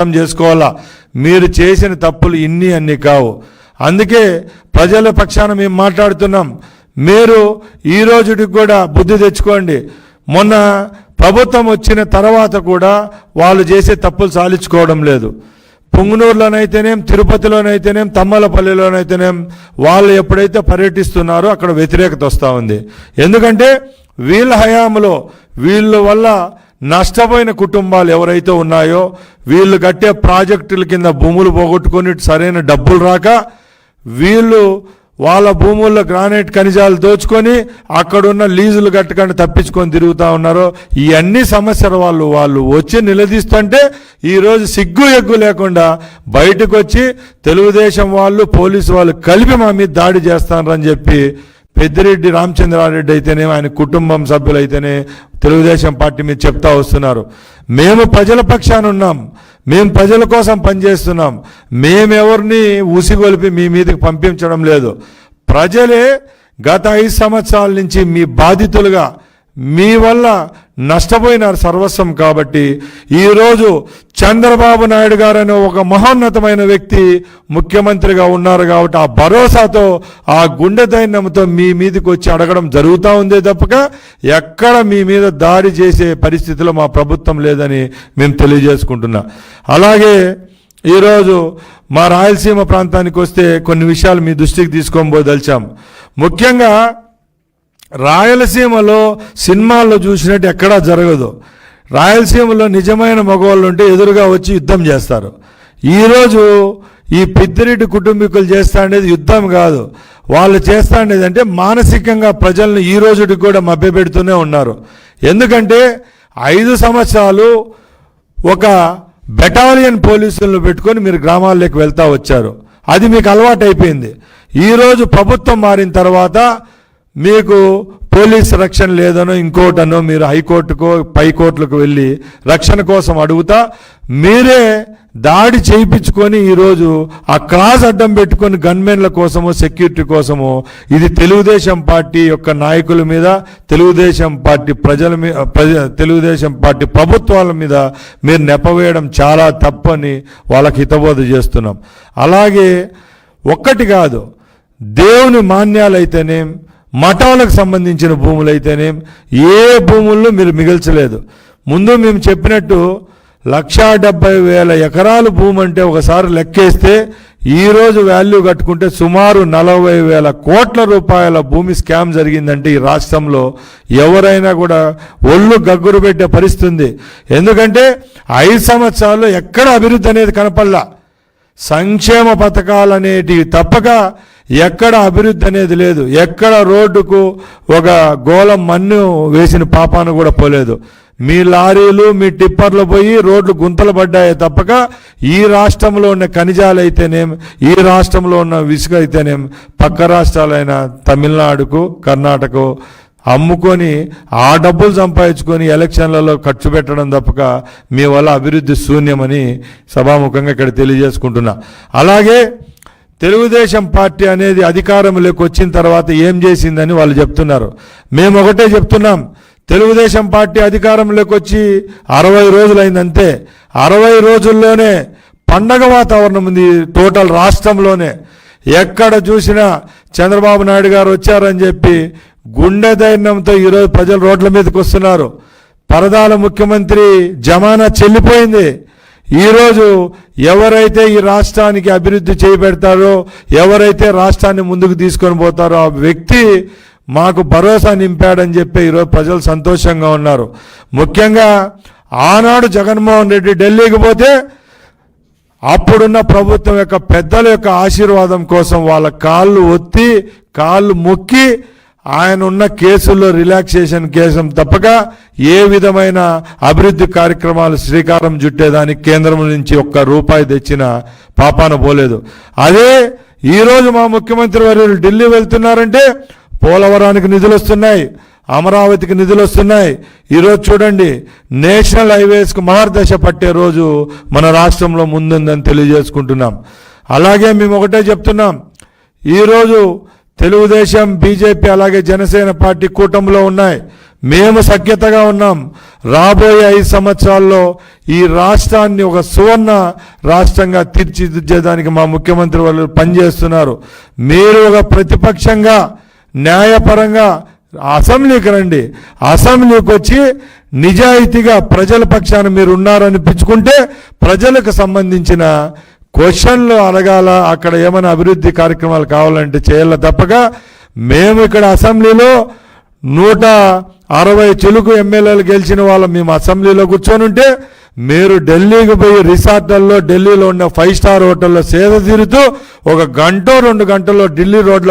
అర్థం చేసుకోవాలా? మీరు చేసిన తప్పులు ఇన్ని అన్ని కావు. అందుకే ప్రజల పక్షాన మేము మాట్లాడుతున్నాం. మీరు ఈ రోజుకి కూడా బుద్ధి తెచ్చుకోండి. మొన్న ప్రభుత్వం వచ్చిన తర్వాత కూడా వాళ్ళు చేసే తప్పులు సాలించుకోవడం లేదు. పుంగునూరులోనైతేనేం తిరుపతిలోనైతేనేం తమ్మలపల్లిలోనైతేనేం వాళ్ళు ఎప్పుడైతే పర్యటిస్తున్నారో అక్కడ వ్యతిరేకత వస్తూ ఉంది. ఎందుకంటే వీళ్ళ హయాంలో వీళ్ళ వల్ల నష్టపోయిన కుటుంబాలు ఎవరైతే ఉన్నాయో వీళ్ళు కట్టే ప్రాజెక్టుల కింద భూములు పోగొట్టుకొని సరైన డబ్బులు రాక వీళ్ళు వాళ్ళ భూముల్లో గ్రానైట్ ఖనిజాలు దోచుకొని అక్కడున్న లీజులు కట్టకుండా తప్పించుకొని తిరుగుతూ ఉన్నారు ఇవన్నీ సమస్యలు వాళ్ళు వాళ్ళు వచ్చి నిలదీస్తుంటే ఈరోజు సిగ్గు ఎగ్గు లేకుండా బయటకు వచ్చి తెలుగుదేశం వాళ్ళు పోలీసు వాళ్ళు కలిపి మా మీద దాడి చేస్తారని చెప్పి పెద్దిరెడ్డి రామచంద్రారెడ్డి అయితేనే ఆయన కుటుంబం సభ్యులైతేనే తెలుగుదేశం పార్టీ మీద చెప్తా వస్తున్నారు. మేము ప్రజల పక్షాన ఉన్నాం. మేము ప్రజల కోసం పనిచేస్తున్నాం. మేమెవరిని ఉసిగొలిపి మీ మీదకి పంపించడం లేదు. ప్రజలే గత ఐదు సంవత్సరాల నుంచి మీ బాధితులుగా మీ వల్ల నష్టపోయినారు సర్వస్వం కాబట్టి ఈరోజు చంద్రబాబు నాయుడు గారనే ఒక మహోన్నతమైన వ్యక్తి ముఖ్యమంత్రిగా ఉన్నారు కాబట్టి ఆ భరోసాతో ఆ గుండె దైన్యంతో మీ మీదకి వచ్చి అడగడం జరుగుతూ ఉందే తప్పక. ఎక్కడ మీ మీద దాడి చేసే పరిస్థితిలో మా ప్రభుత్వం లేదని మేము తెలియజేసుకుంటున్నా. అలాగే ఈరోజు మా రాయలసీమ ప్రాంతానికి వస్తే కొన్ని విషయాలు మీ దృష్టికి తీసుకొని పోదలిచాం. ముఖ్యంగా రాయలసీమలో సినిమాల్లో చూసినట్టు ఎక్కడా జరగదు. రాయలసీమలో నిజమైన మగవాళ్ళు ఉంటే ఎదురుగా వచ్చి యుద్ధం చేస్తారు. ఈరోజు ఈ పెద్దిరెడ్డి కుటుంబీకులు చేస్తా అనేది యుద్ధం కాదు. వాళ్ళు చేస్తా అనేది అంటే మానసికంగా ప్రజలను ఈ రోజుకి కూడా మభ్యపెడుతూనే ఉన్నారు. ఎందుకంటే ఐదు సంవత్సరాలు ఒక బెటాలియన్ పోలీసులను పెట్టుకొని మీరు గ్రామాల్లోకి వెళ్తా వచ్చారు. అది మీకు అలవాటు అయిపోయింది ఈరోజు ప్రభుత్వం మారిన తర్వాత మీకు పోలీస్ రక్షణ లేదనో ఇంకోటనో మీరు హైకోర్టుకో పై కోర్టులకు వెళ్ళి రక్షణ కోసం అడుగుతా మీరే దాడి చేయించుకొని ఈరోజు ఆ క్రాస్ అడ్డం పెట్టుకొని గన్మెన్ల కోసము సెక్యూరిటీ కోసము ఇది తెలుగుదేశం పార్టీ యొక్క నాయకుల మీద తెలుగుదేశం పార్టీ ప్రజల మీద ప్రజ తెలుగుదేశం పార్టీ ప్రభుత్వాల మీద మీరు నెపవేయడం చాలా తప్పని వాళ్ళకి హితబోధ చేస్తున్నాం. అలాగే ఒక్కటి కాదు దేవుని మాన్యాలైతేనేం మఠాలకు సంబంధించిన భూములైతేనే ఏ భూముల్లో మీరు మిగల్చలేదు. ముందు మేము చెప్పినట్టు లక్షా డెబ్బై వేల ఎకరాలు భూమి అంటే ఒకసారి లెక్కేస్తే ఈరోజు వాల్యూ కట్టుకుంటే సుమారు నలభై వేల కోట్ల రూపాయల భూమి స్కామ్ జరిగిందంటే ఈ రాష్ట్రంలో ఎవరైనా కూడా ఒళ్ళు గగ్గురు పెట్టే పరిస్థితి ఎందుకంటే ఐదు సంవత్సరాల్లో ఎక్కడ అభివృద్ధి అనేది కనపడలా. సంక్షేమ పథకాలు అనేటివి తప్పక ఎక్కడ అభివృద్ధి అనేది లేదు. ఎక్కడ రోడ్డుకు ఒక గోళం మన్ను వేసిన పాపాను కూడా పోలేదు. మీ లారీలు మీ టిప్పర్లు పోయి రోడ్లు గుంతలు పడ్డాయి తప్పక ఈ రాష్ట్రంలో ఉన్న ఖనిజాలు అయితేనేం ఈ రాష్ట్రంలో ఉన్న విసుగు అయితేనేం పక్క రాష్ట్రాలైన తమిళనాడుకు కర్ణాటక అమ్ముకొని ఆ డబ్బులు సంపాదించుకొని ఎలక్షన్లలో ఖర్చు పెట్టడం తప్పక మీ వల్ల అభివృద్ధి శూన్యమని సభాముఖంగా ఇక్కడ తెలియజేసుకుంటున్నా. అలాగే తెలుగుదేశం పార్టీ అనేది అధికారంలోకి వచ్చిన తర్వాత ఏం చేసిందని వాళ్ళు చెప్తున్నారు. మేము ఒకటే చెప్తున్నాం. తెలుగుదేశం పార్టీ అధికారంలోకి వచ్చి అరవై రోజులైందంతే. అరవై రోజుల్లోనే పండగ వాతావరణం ఉంది టోటల్ రాష్ట్రంలోనే. ఎక్కడ చూసినా చంద్రబాబు నాయుడు గారు వచ్చారని చెప్పి గుండె ధైర్యంతో ఈరోజు ప్రజలు రోడ్ల మీదకి వస్తున్నారు. పరదాల ముఖ్యమంత్రి జమానా చెల్లిపోయింది. ఈరోజు ఎవరైతే ఈ రాష్ట్రానికి అభివృద్ధి చేపెడతారో ఎవరైతే రాష్ట్రాన్ని ముందుకు తీసుకొని పోతారో ఆ వ్యక్తి మాకు భరోసా నింపాడని చెప్పి ఈరోజు ప్రజలు సంతోషంగా ఉన్నారు. ముఖ్యంగా ఆనాడు జగన్మోహన్ రెడ్డి ఢిల్లీకి పోతే అప్పుడున్న ప్రభుత్వం యొక్క పెద్దల యొక్క ఆశీర్వాదం కోసం వాళ్ళ కాళ్ళు ఒత్తి కాళ్ళు మొక్కి ఆయన ఉన్న కేసుల్లో రిలాక్సేషన్ కేసం తప్పక ఏ విధమైన అభివృద్ధి కార్యక్రమాలు శ్రీకారం చుట్టేదానికి కేంద్రం నుంచి ఒక్క రూపాయి తెచ్చిన పాపాన పోలేదు. అదే ఈరోజు మా ముఖ్యమంత్రి వర్యులు ఢిల్లీ వెళ్తున్నారంటే పోలవరానికి నిధులు వస్తున్నాయి అమరావతికి నిధులు వస్తున్నాయి. ఈరోజు చూడండి నేషనల్ హైవేస్కు మహర్దశ పట్టే రోజు మన రాష్ట్రంలో ముందుందని తెలియజేసుకుంటున్నాం. అలాగే మేము ఒకటే చెప్తున్నాం ఈరోజు తెలుగుదేశం బీజేపీ అలాగే జనసేన పార్టీ కూటమిలో ఉన్నాయి. మేము సఖ్యతగా ఉన్నాం. రాబోయే ఐదు సంవత్సరాల్లో ఈ రాష్ట్రాన్ని ఒక సువర్ణ రాష్ట్రంగా తీర్చిదిద్దేదానికి మా ముఖ్యమంత్రి వాళ్ళు పనిచేస్తున్నారు. మీరు ఒక ప్రతిపక్షంగా న్యాయపరంగా అసెంబ్లీకి రండి. అసెంబ్లీకి వచ్చి నిజాయితీగా ప్రజల పక్షాన మీరు ఉన్నారనిపించుకుంటే ప్రజలకు సంబంధించిన క్వశ్చన్లు అడగాల అక్కడ ఏమైనా అభివృద్ధి కార్యక్రమాలు కావాలంటే చేయాల తప్పక. మేము ఇక్కడ అసెంబ్లీలో నూట అరవై చిలుకు ఎమ్మెల్యేలు గెలిచిన వాళ్ళు. మేము అసెంబ్లీలో కూర్చొని ఉంటే మీరు ఢిల్లీకి పోయి రిసార్ట్లలో ఢిల్లీలో ఉన్న ఫైవ్ స్టార్ హోటల్లో సేద తీరుతూ ఒక గంట రెండు గంటల్లో ఢిల్లీ రోడ్ల